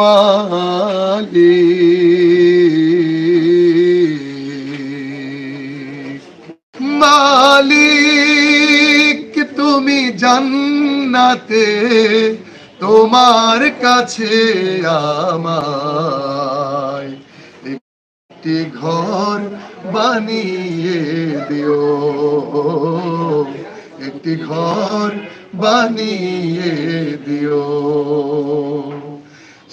মালিক মালিক, তুমি জান্নাতে, তোমার কাছে আমায় একটি ঘর বানিয়ে দিও। একটি ঘর বানিয়ে দিও।